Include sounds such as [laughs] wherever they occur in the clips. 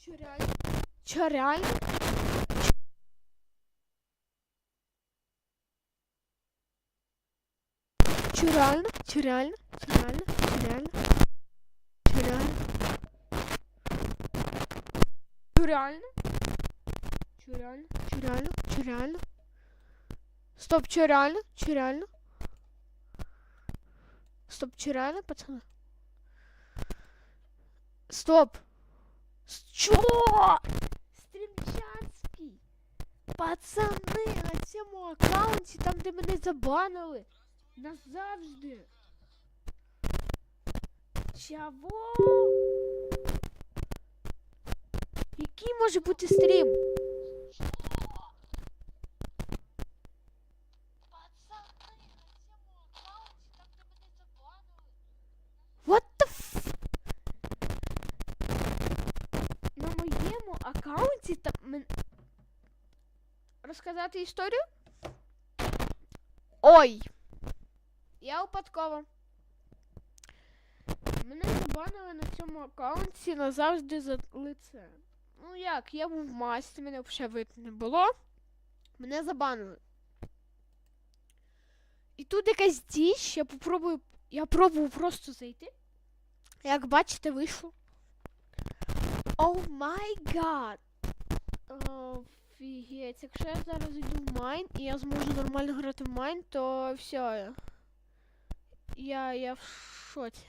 Чо реально? Чо реально? Чо реально? Чо реально? Чо реально? Чо реально? Чо реально? Чо реально? Чо реально? Чо реально? Чо реально? Стоп, чо реально? Чо реально? Стоп, чо реально, пацаны? Стоп! Чо? Стрімчанський! Пацани, на цьому аккаунті, там, де мене забанили. Назавжди. Чого? Який може бути стрім? Розказати історію? Ой! Я випадково. Мене забанили на цьому аккаунті назавжди за лице. Ну як, я був в масці, мене взагалі видно не було. Мене забанили. І тут якась діч, я попробую. Я пробував просто зайти. Як бачите, вийшло. О май гад! Офігеть, якщо я зараз йду в майн і я зможу нормально грати в майн, то все. Я, я в шоці.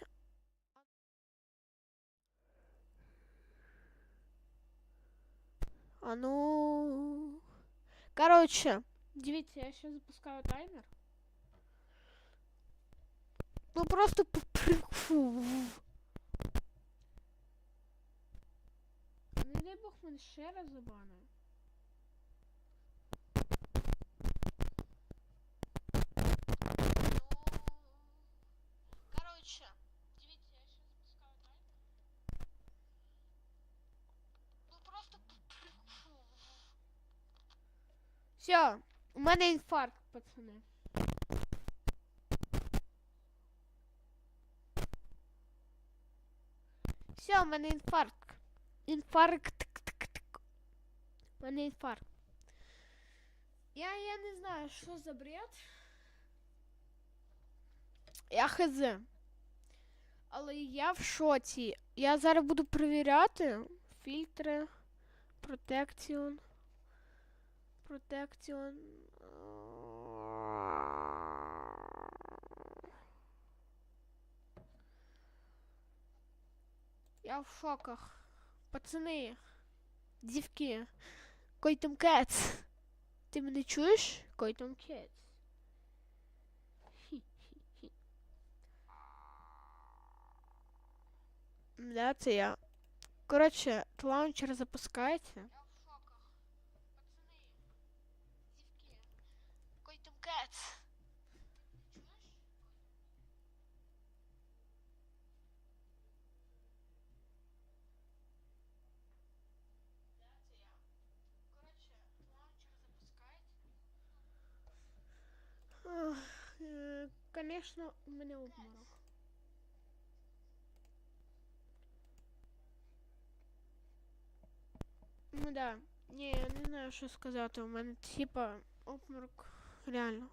А ну. Короче, дивіться, я ще запускаю таймер. Ну просто по. Не дай Бог мене ще раз забанує. Короче, дивіться, я ще запускаю таймер. Ну просто по приколу. Все, у мене інфаркт, пацани. Все, у мене інфаркт. Інфаркт. У мене інфаркт. Я, я не знаю, що за бред. Я хз. Але я в шоці. Я зараз буду перевіряти фільтри. Протекціон. Протекціон. Я в шоках. Пацани. Дівки. Койтом Кец. Ти мене чуєш? Койтом. Хі-хі-хі. Да, це я. Коротше, лаунчер запускається. Я в шоках. Пацани. Дівки. Койтом Кец. Ох, е, Конечно, у мене обморок. Ну да. Ні, я не знаю, що сказати. У мене типа обморок реально.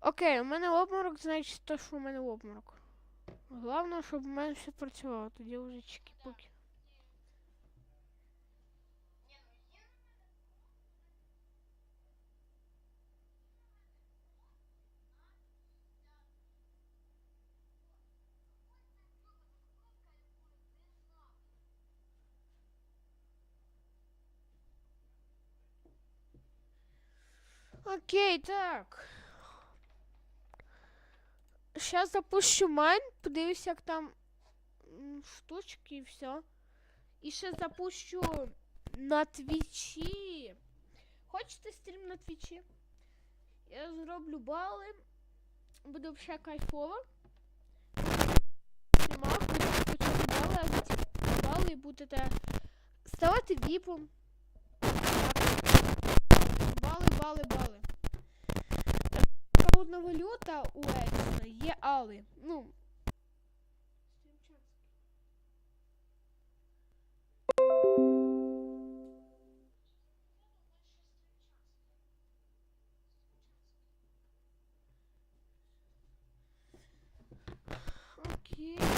Окей, у мене обморок, значить то, що у мене обморок. Головне, щоб у мене все працювало, тоді вже чики-пуки. Окей, так. Сейчас запущу майн, подивлюсь, як там штучки і все. І ще запущу на твічі. Хочете стрім на твічі? Я зроблю бали. Буде взагалі кайфово. Стрімах, буду почати бали, а ці бали будете ставати віпом. Бали, бали, бали. Одна валюта у Едісона є Али. Ну. Окей.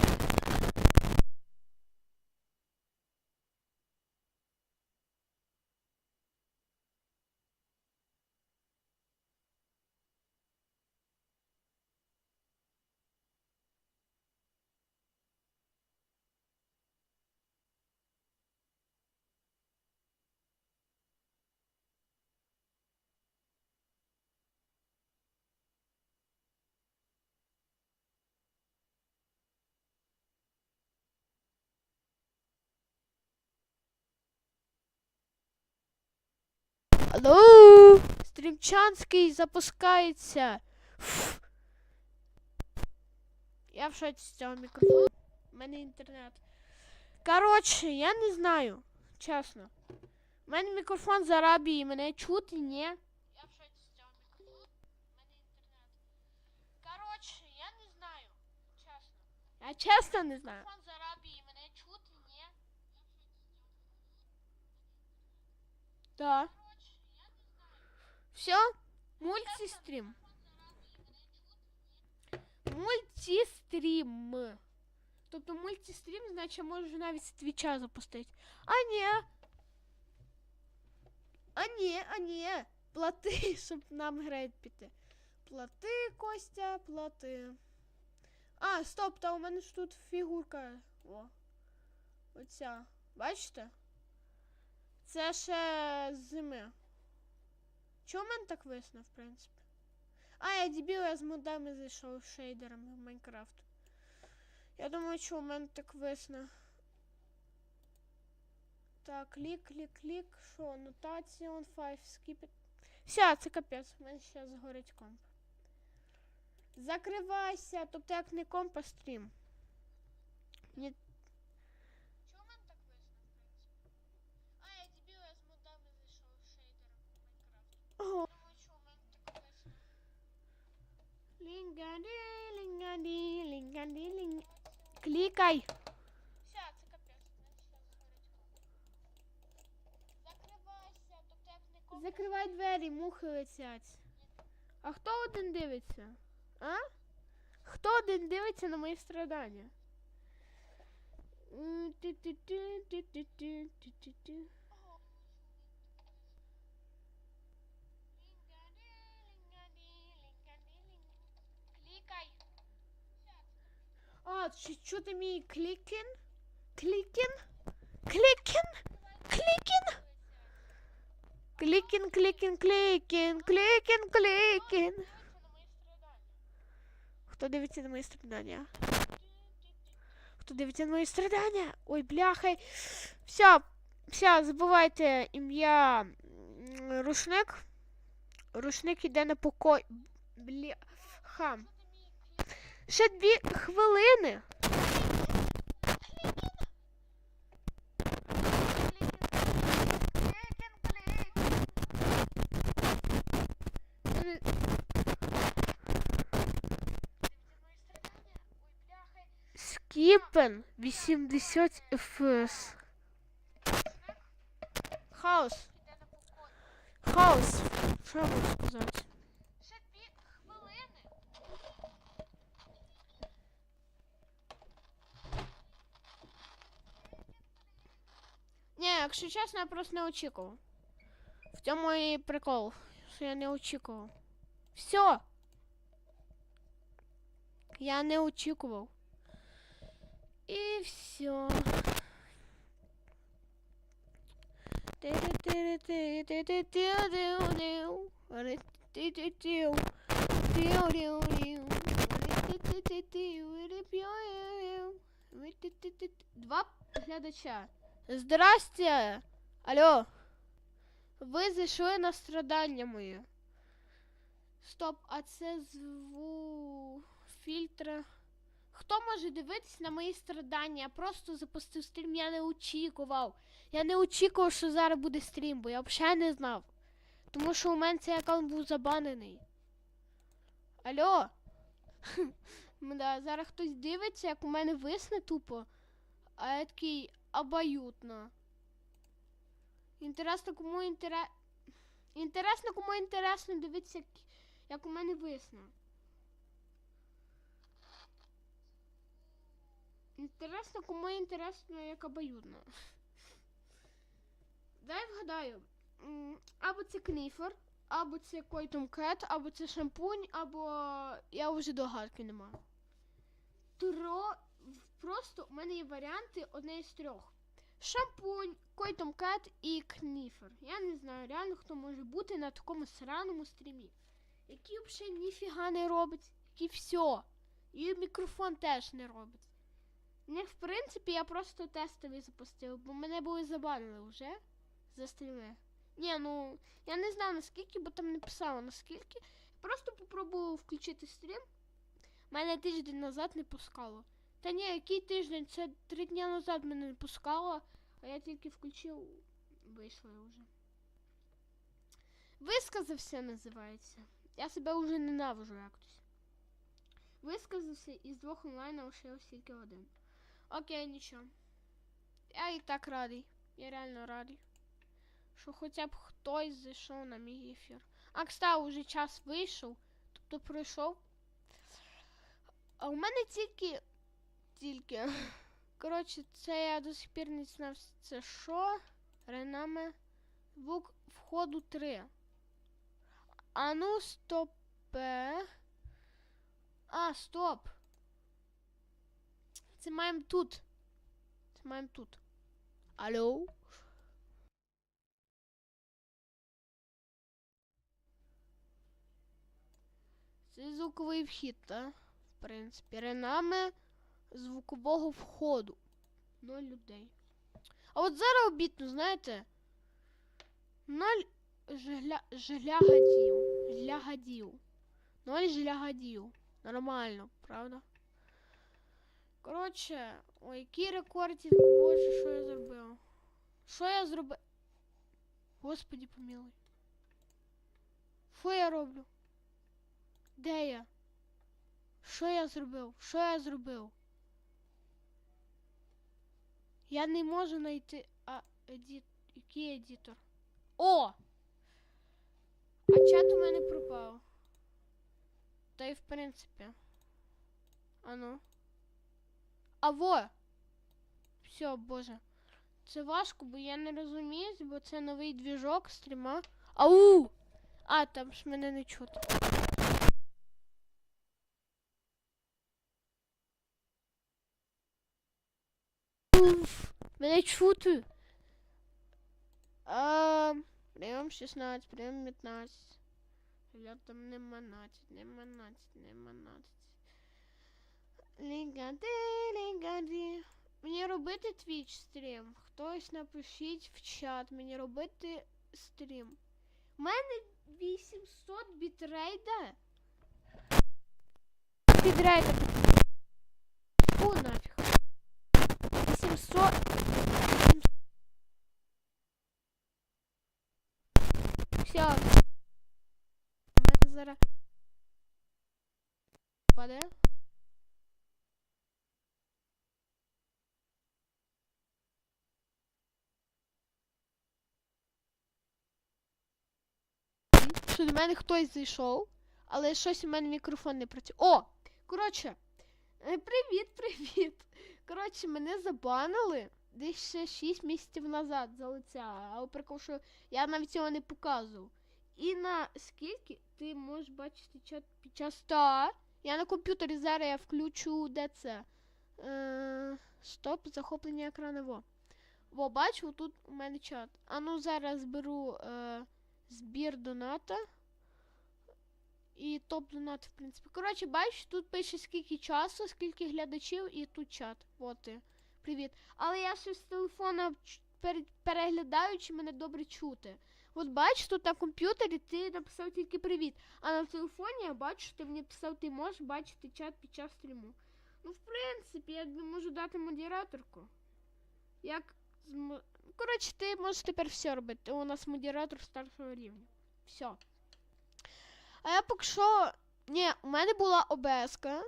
Алло! Стрімчанський запускається. Фу. Я в шоці з цього мікрофону. У мене інтернет. Коротше, я не знаю. Чесно. У мене мікрофон з Арабії, мене чути, ні? Я в шоці з цього. У мене інтернет. Коротше, я не знаю. Чесно. Я чесно не знаю. Мікрофон з Арабії, мене чути, ні? Да. Все? Мультистрім. Мультистрім. Тобто мультистрім, значить можу навіть з твіча запустити. А ні. А ні, а ні. Плати, [laughs] щоб нам грейд піти. Плати, Костя, плати. А, стоп, та у мене ж тут фігурка. О. Оця. Бачите? Це ще зими. Чого в мене так висно, в принципі? А, я дебіл, я з модами зайшов шейдерами в Майнкрафт. Я думаю, що у мене так висно. Так, клік, клік, клік. Що, Notation 5, skip it. Все, це капець, у мене ще згорить комп. Закривайся, тобто як не комп, а стрім. Ні. Чого в мене так висно, в принципі? А, я дебіл, я з модами зайшов з шейдерами в Майнкрафт. Ого. Думаю, що у мене так висно. Лінгаді. Клікай. Все, це капець, Закривайся, тобто як не комп. Закривай двері, мухи летять. А хто один дивиться? А? Хто один дивиться на мої страдання? Ти-ти-ти-ти-ти-ти-ти-ти. А, чи чути мій клікін? Клікін? Клікін? Клікін? Клікін, клікін, клікін, клікін, клікін. Хто дивиться на мої страдання? Хто дивиться на мої страдання? Ой, бляха. Все, все, забувайте ім'я рушник. Рушник іде на покой. Бляха. Ще дві хвилини. Скіпен 80 FPS. Хаос. Хаос. Що я можу сказати? Якщо чесно, я просто не очікував. В цьому і прикол, що я не очікував. Все. Я не очікував. І все. Два глядача. Здрасте. Алло. Ви зайшли на страдання мої. Стоп, а це зву фільтра. Хто може дивитись на мої страдання? Я просто запустив стрім, я не очікував. Я не очікував, що зараз буде стрім, бо я взагалі не знав. Тому що у мене цей аккаунт був забанений. Алло. [laughs] Зараз хтось дивиться, як у мене висне тупо. А я такий обоюдно. Інтересно, кому інтере... Інтересно, кому інтересно дивитися, як, у мене висне. Інтересно, кому інтересно, як обоюдно. Дай вгадаю. Або це кніфер, або це Койтом Кет, або це шампунь, або я вже догадки не маю. Тро... Просто у мене є варіанти одне із трьох. Шампунь, Койтом Кет і кніфер. Я не знаю реально, хто може бути на такому сраному стрімі. Який взагалі ніфіга не робить, який все. І мікрофон теж не робить. Не, в принципі, я просто тестовий запустив, бо мене були забанили вже за стріми. Ні, ну я не знаю наскільки, бо там не писало наскільки. Просто попробував включити стрім. Мене тиждень назад не пускало. Та ні, який тиждень? Це три дні назад мене не пускало, а я тільки включив, вийшло вже. Висказався називається. Я себе вже ненавижу якось. Висказався із двох онлайн лишився тільки один. Окей, нічого. Я і так радий. Я реально радий. Що хоча б хтось зайшов на мій ефір. А кстати, уже час вийшов, тобто пройшов. А у мене тільки. Тільки. Коротше, це я до сих пір не знав, це що? Ренаме. Звук входу 3. А ну, стопе. А, стоп. Це маємо тут. Це маємо тут. Алло? Це звуковий вхід, так? В принципі, ренами звукового входу. Ноль людей. А от зараз обітно, знаєте? Ноль жгля... жглягадів. Жглягадів. Ноль жглягадів. Нормально, правда? Коротше, ой, який рекордів, боже, що я зробив? Що я зробив? Господі помилуй. Що я роблю? Де я? Що я зробив? Що я зробив? Я не можу знайти. А, едіт. Який едітор? О! А чат у мене пропав. Та й в принципі. Ану. А во! Все, боже. Це важко, бо я не розумію, бо це новий двіжок стріма. Ау! А, там ж мене не чути. Уф, мене чути. А, прям 16, прям 15. Я там не 12, не 12, не 12. Лігади, лігади. Мені робити твіч стрім. Хтось напишіть в чат. Мені робити стрім. У мене 800 бітрейда. Бітрейда. 800. Все. Зараз. Паде. що до мене хтось зайшов, але щось у мене мікрофон не працює. О! Коротше, е, привіт, привіт. Коротше, мене забанили десь ще 6 місяців назад за лиця. Але прикол, що я навіть цього не показував. І на скільки ти можеш бачити чат під час та. Я на комп'ютері зараз я включу де це. Е, стоп, захоплення екрану. Во. Во, бачу, тут у мене чат. А ну зараз беру. Е, збір доната. І топ донат, в принципі. Коротше, бачиш, тут пише скільки часу, скільки глядачів, і тут чат. От. Привіт. Але я ще з телефона ч- пере- переглядаю, чи мене добре чути. От бачиш, тут на комп'ютері ти написав тільки привіт. А на телефоні я бачу, що ти мені писав, ти можеш бачити чат під час стріму. Ну, в принципі, я можу дати модераторку. Як Коротше, ти можеш тепер все робити. У нас модератор старшого рівня. Все. А я поки що Ні, у мене була ОБС-ка.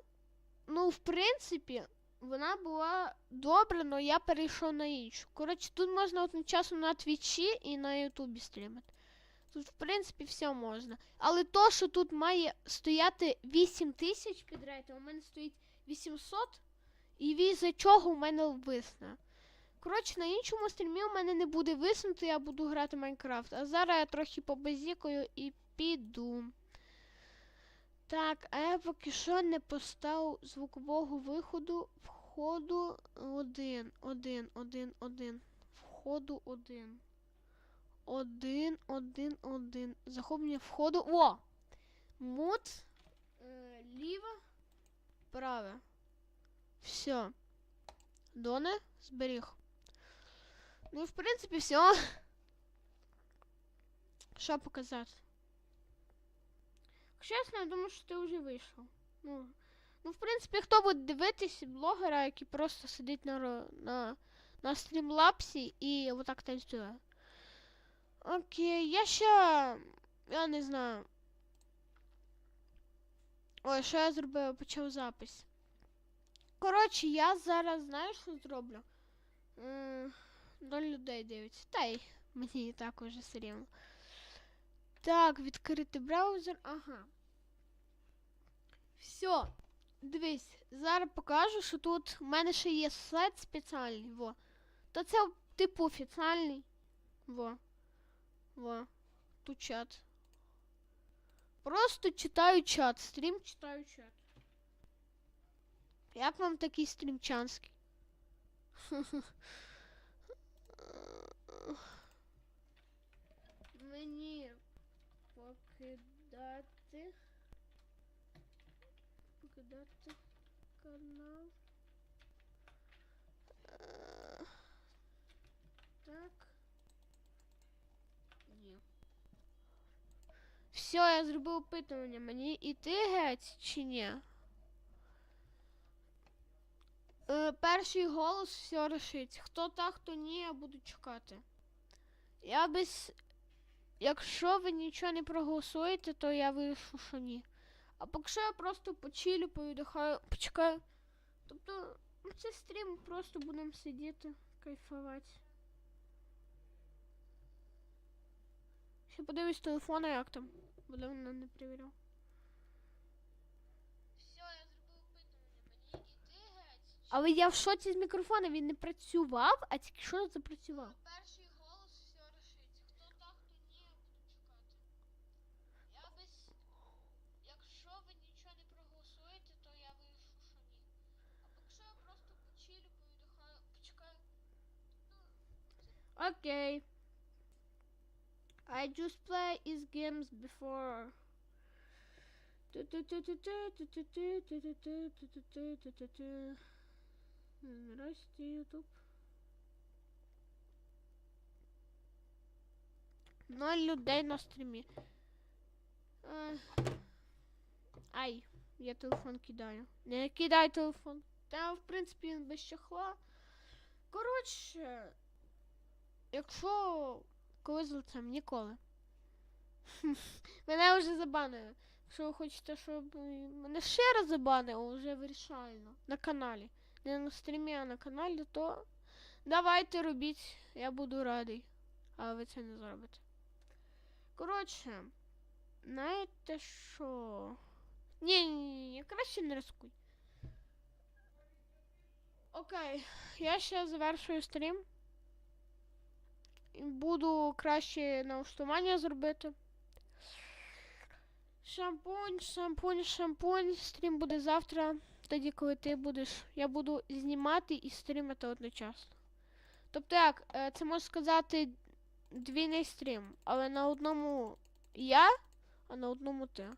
Ну, в принципі, вона була добра, але я перейшов на іншу. Коротше, тут можна одночасно на Твічі і на Ютубі стрімити. Тут, в принципі, все можна. Але то, що тут має стояти 8 тисяч під у мене стоїть 800, і віза чого у мене висне. Коротше, на іншому стрімі у мене не буде виснути, я буду грати Майнкрафт. А зараз я трохи побазікаю і піду. Так, а я поки що не поставив звукового виходу входу один, один, один, один. Входу один. Один, один, один. Захоплення входу. О! Мут. Е, ліве. Праве. Все. Доне зберіг. Ну в принципі все. Що показати? Чесно, я думаю, що ти вже вийшов. Ну, ну, в принципі, хто буде дивитись блогера, який просто сидить на, на, на стрімлапсі і отак танцює. Окей, я ще. Я не знаю. Ой, що я зробив? Почав запис. Коротше, я зараз знаєш, що зроблю? Ноль людей дивиться. Та й мені і так уже все рівно. Так, відкрити браузер. Ага. Все. Дивись, зараз покажу, що тут в мене ще є сайт спеціальний. Во. То це, типу, офіціальний. Во. Во. Тут чат. Просто читаю чат. Стрім читаю чат. Як вам такий стрімчанський? [laughs] Мені покидати. Покидати канал. Так. Ні. Все, я зробив опитування. Мені іти геть чи ні? Е, перший голос все рішить. Хто так, хто ні, я буду чекати. Я без. Якщо ви нічого не проголосуєте, то я вирішу, що ні. А поки що я просто почилю, повідихаю, почекаю. Тобто, ну, це стрім, просто будемо сидіти, кайфувати. Ще подивись телефона, як там. Бо давно не перевіряв. Але я в шоці з мікрофона, він не працював, а тільки що запрацював. Окей. I just play his games before. Здрасте, Ютуб. Ноль людей на стрімі. Е, Ай, я телефон кидаю. Не кидай телефон. Та, в принципі, він без чехла. Коротше, Якщо коли з лицем, ніколи. [laughs] Мене вже забанили. Якщо ви хочете, щоб мене ще раз забанило, вже вирішально. На каналі. Не на стрімі, а на каналі, то давайте робіть, я буду радий. Але ви це не зробите. Коротше, знаєте що? Ні, ні, ні, краще не рискуй. Окей, я ще завершую стрім. Буду краще налаштування зробити. Шампунь, шампунь, шампунь. Стрім буде завтра. Тоді, коли ти будеш. Я буду знімати і стрімити одночасно. Тобто як, е, це можна сказати двійний стрім, але на одному я, а на одному ти.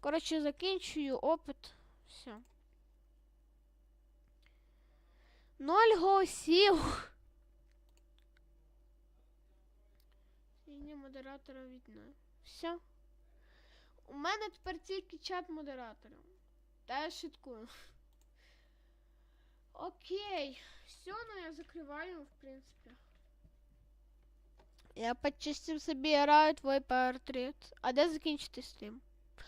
Коротше, закінчую опит. Все. Ноль голосів. Ім'я модератора видно. Все. У мене тепер тільки чат модератора. Та я шуткую. Окей. Все, ну я закриваю, в принципі. Я почистив собі граю твій портрет. А де закінчити стрім?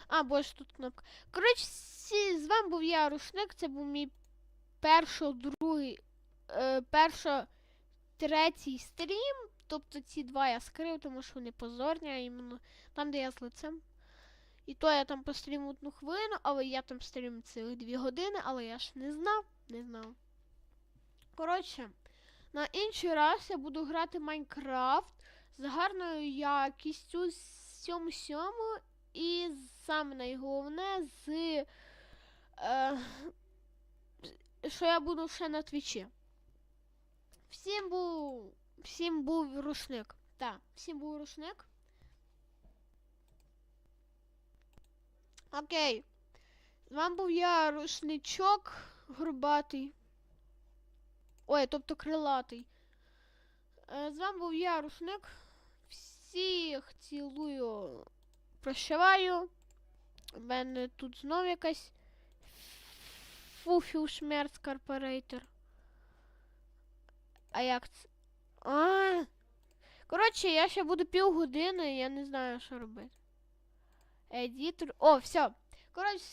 А, боже, тут кнопка. Коротше, з вами був я, Рушник. Це був мій першо, другий, е, першо, третій стрім. Тобто ці два я скрив, тому що вони позорні, а іменно там, де я з лицем. І то я там пострімив одну хвилину, але я там стрімив цілих дві години, але я ж не знав, не знав. Коротше, на інший раз я буду грати Майнкрафт з гарною якістю, сьому сьому і саме найголовне з. Е, що я буду ще на твічі. Всім був. Всім був рушник. Так, всім був рушник. Окей. З був я рушничок грубатий. Ой, тобто крилатий. Е, З вами був я, Рушник. Всіх цілую. Прощаваю. У мене тут знов якась Фуфіл Шмерц Корпорейтор. А як це? А. Коротше, я ще буду півгодини, я не знаю, що робити. Едітор. О, все. Коротше,